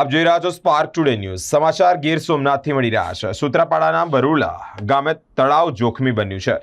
આપ જોઈ રહ્યા છો સ્પાર્ક ટુડે ન્યૂઝ સમાચાર ગીર સોમનાથથી મળી રહ્યા છે. સુત્રાપાડાના બરુલા ગામે તળાવ જોખમી બન્યું છે.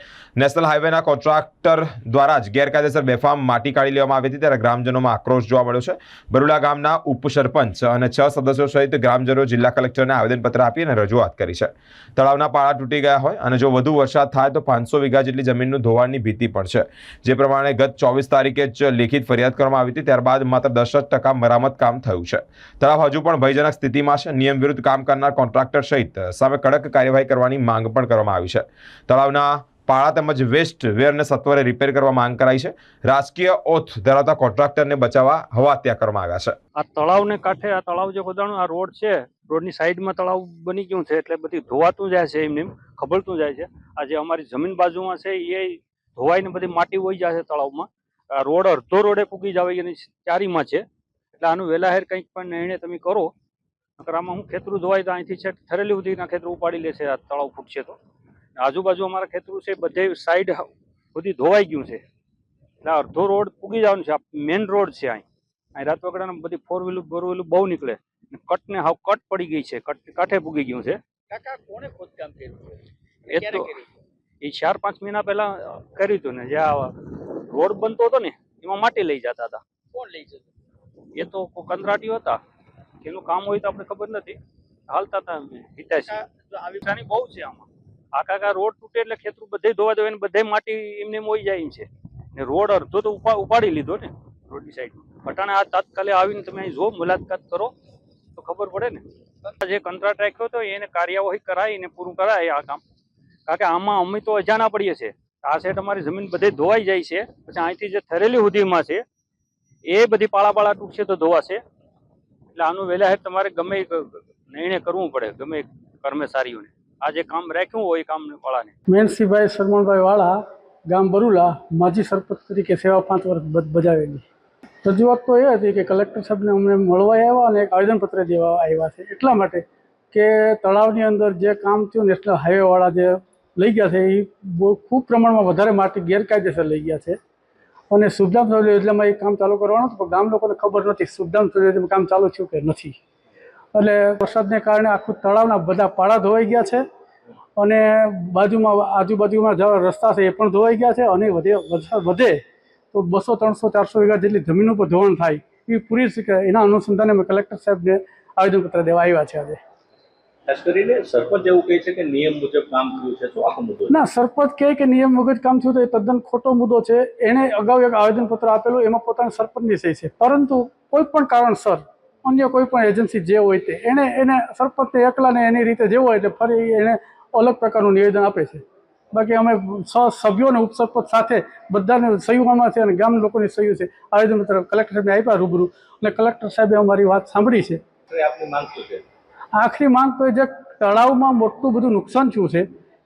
નેશનલ હાઈવેના કોન્ટ્રાક્ટર દ્વારા જ ગેરકાયદેસર બેફામ માટી કાઢી લેવામાં આવી હતી. ત્યારે ગ્રામજનોમાં આક્રોશ જોવા મળ્યો છે. બરુલા ગામના ઉપસરપંચ અને છ સદસ્યો સહિત ગ્રામજનો જિલ્લા કલેક્ટરને આવેદનપત્ર આપી અને રજૂઆત કરી છે. તળાવના પાળા તૂટી ગયા હોય અને જો વધુ વરસાદ થાય તો પાંચસો વીઘા જેટલી જમીનનું ધોવાણની ભીતિ પણ છે. જે પ્રમાણે ગત ચોવીસ તારીખે જ લેખિત ફરિયાદ કરવામાં આવી હતી. ત્યારબાદ માત્ર દસ જ ટકા મરામત કામ થયું છે. તળાવ હજુ પણ ભયજનક સ્થિતિમાં છે. નિયમ વિરુદ્ધ કામ કરનાર કોન્ટ્રાક્ટર સહિત સામે કડક કાર્યવાહી કરવાની માંગ પણ કરવામાં આવી છે. તળાવના પાળા તેમજ વેસ્ટ વેરને સત્વરે રિપેર કરવા માંગ કરાઈ છે. રાજકીય ઓથ ધરાવતા કોન્ટ્રાક્ટરને બચાવવા હવા હત્યા કરવામાં આવ્યા છે. આ તળાવને કાંઠે, આ તળાવ જે ખોદાણું, આ રોડ છે, રોડની સાઈડમાં તળાવ બની ગયું છે એટલે બધી ધોવાતું જાય છે એમને એમ ખબરતું જાય છે. આ જે અમારી જમીન બાજુમાં છે એ ધોવાઈને બધી માટી વહી જાય છે તળાવમાં. રોડ અડધો રોડે પૂગી જાવ એની ચારીમાં છે. એટલે આનું વેલાહેર કંઈક પણ નિર્ણય તમે કરો. નકર આમાં હું ખેતરું ધોવાય તો અહીંથી છે થરેલી સુધીના ખેતરું ઉપાડી લેશે. આ તળાવ ફૂટશે તો. આજુબાજુ અમારા ખેતરું છે બધે સાઈડ બધી ધોવાઈ ગયું છે. એટલે અડધો રોડ પૂગી જવાનું છે. આ મેઇન રોડ છે અહીં. અહીં રાત વગડાના બધી ફોર વ્હીલર ફોર વ્હીલર બહુ નીકળે. કટને હાવ કટ પડી ગઈ છે. કટ કાંઠે પૂગી ગયું છે. કાકા કોને ખોદકામ કર્યું? એ તો એ ચાર પાંચ મહિના પહેલા કર્યું હતું ને. જે આ રોડ બનતો હતો ને એમાં માટી લઈ જતા હતા. કોણ લઈ જતું? એ તો કોઈ કંત્રાટીઓ હતા. એનું કામ હોય તો આપણે ખબર નથી. હાલતા હતા હિતાશી. કાકા, આવી બહુ છે આમાં. આખા આખા રોડ તૂટે એટલે ખેતરું બધે ધોવા દેવાય ને બધે માટી એમને મોઈ જાય એમ છે. ને રોડ અડધો તો ઉપા ઉપાડી લીધો ને રોડની સાઈડ પટાણે આ તાત્કાલિક આવીને તમે અહીં જો મુલાકાત કરો તો ખબર પડે ને. આ જે કંટ્રાક્ટ રાખ્યો હતો એને કાર્યવાહી કરાવીને પૂરું કરાય આ કામ. કારણ કે આમાં અમે તો અજાણા પડીએ છીએ. આ સાઈડ અમારી જમીન બધે ધોવાઈ જાય છે. પછી અહીંથી જે થરેલી સુધીમાં છે એ બધી પાળા પાળા ટૂંકશે તો ધોવાશે. એટલે આનું વહેલા હેર તમારે ગમે નિર્ણય કરવું પડે, ગમે કર્મચારીઓને. આ જે કામ રાખ્યું હોય કામ વાળાને મેનસીભાઈ શરમણભાઈ વાળા, ગામ બરુલા, માજી સરપંચ તરીકે સેવા પાંચ વર્ષ બજાવેલી. રજૂઆત તો એ હતી કે કલેક્ટર સાહેબને અમને મળવા આવ્યા અને એક આવેદનપત્ર દેવા આવ્યા છે. એટલા માટે કે તળાવની અંદર જે કામ થયું, નેશનલ હાઈવેવાળા જે લઈ ગયા છે, એ બહુ ખૂબ પ્રમાણમાં વધારે માટી ગેરકાયદેસર લઈ ગયા છે. અને સુધામ સૌર્ય યોજનામાં એ કામ ચાલુ કરવાનું હતું, પણ ગામ લોકોને ખબર નથી સુધામ સૌર્ય યોજનામાં કામ ચાલુ થયું કે નથી. એટલે વરસાદને કારણે આખું તળાવના બધા પાળા ધોવાઈ ગયા છે અને બાજુમાં, આજુબાજુમાં જે રસ્તા છે એ પણ ધોવાઈ ગયા છે અને વધે, વરસાદ વધે તો બસો, ત્રણસો, ચારસો વીઘા જેટલી જમીન ઉપર ધોવાણ થાય. એ પૂરી એના અનુસંધાને અમે કલેક્ટર સાહેબને આવેદનપત્ર દેવા આવ્યા છે આજે. ખાસ કરીને સરપંચ એવું કહે છે કે નિયમ મુજબ કામ થયું છે તો આખો મુદ્દો ના સરપંચ કહે કે નિયમ વગર કામ થયું તો એ તદ્દન ખોટો મુદ્દો છે. એણે અગાઉ એક આવેદનપત્ર આપેલું એમાં પોતાની સરપંચની સહી છે. પરંતુ કોઈ પણ કારણસર અન્ય કોઈ પણ એજન્સી જે હોય તે એને એને સરપંચને એકલાને એની રીતે જેવું હોય એટલે ફરી એને અલગ પ્રકારનું નિવેદન આપે છે. બાકી અમે સ સભ્યો અને ઉપસરપંચ સાથે બધાને સહયોગમાં છે અને ગામ લોકોની સહયોગ છે. આવેદનપત્ર કલેક્ટર સાહેબને આપ્યા રૂબરૂ અને કલેક્ટર સાહેબે અમારી વાત સાંભળી છે. આપની માંગ છે? આખરી માંગ તો એ જે તળાવમાં મોટું બધું નુકસાન થયું છે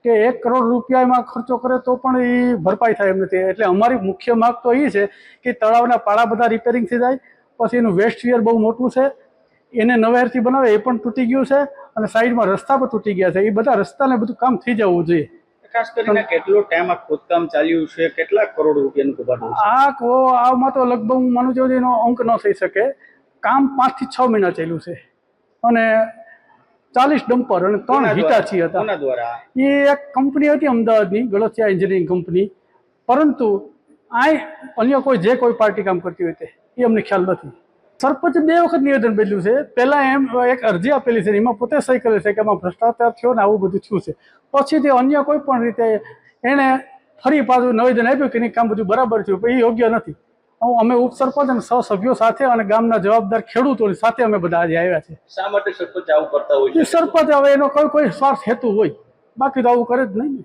કે એક કરોડ રૂપિયા એમાં ખર્ચો કરે તો પણ એ ભરપાઈ થાય એમ નથી. એટલે અમારી મુખ્ય માંગ તો એ છે કે તળાવના પાળા બધા રિપેરિંગ થઈ જાય પછી એનું વેસ્ટ વિયર બહુ મોટું છે એને નવેરથી બનાવે એ પણ તૂટી ગયું છે અને સાઈડમાં રસ્તા પણ તૂટી ગયા છે. એ બધા રસ્તાને બધું કામ થઈ જવું જોઈએ. ખાસ કરીને કેટલો ટાઈમ આ ખોદકામ ચાલ્યું છે કેટલા કરોડ રૂપિયાનું કબાટ આ કો આમાં તો લગભગ હું માનું છું એનો અંક ન થઈ શકે. કામ પાંચથી છ મહિના ચાલ્યું છે. અને ચાલીસ ડમ્પર અને ત્રણ હિટાચી હતા એ એક કંપની હતી અમદાવાદની ગળસિયા એન્જિનિયરિંગ કંપની. પરંતુ આય અન્ય કોઈ જે કોઈ પાર્ટી કામ કરતી હોય તે એ અમને ખ્યાલ નથી. સરપંચે બે વખત નિવેદન બદલ્યું છે. પહેલાં એમ એક અરજી આપેલી છે એમાં પોતે સહી કરેલી છે કે આમાં ભ્રષ્ટાચાર થયો ને આવું બધું થયું છે. પછી તે અન્ય કોઈ પણ રીતે એણે ફરી પાછું નિવેદન આપ્યું કે કામ બધું બરાબર થયું પણ એ યોગ્ય નથી. અમે ઉપસરપંચ અને સહસભ્યો સાથે અને ગામના જવાબદાર ખેડૂતોની સાથે અમે બધા આજે આવ્યા છે શા માટે સરપંચ આવું કરતા હોય સરપંચ હવે એનો કોઈ કોઈ સ્વાર્થ હેતુ હોય. બાકી તો આવું કરે જ નહીં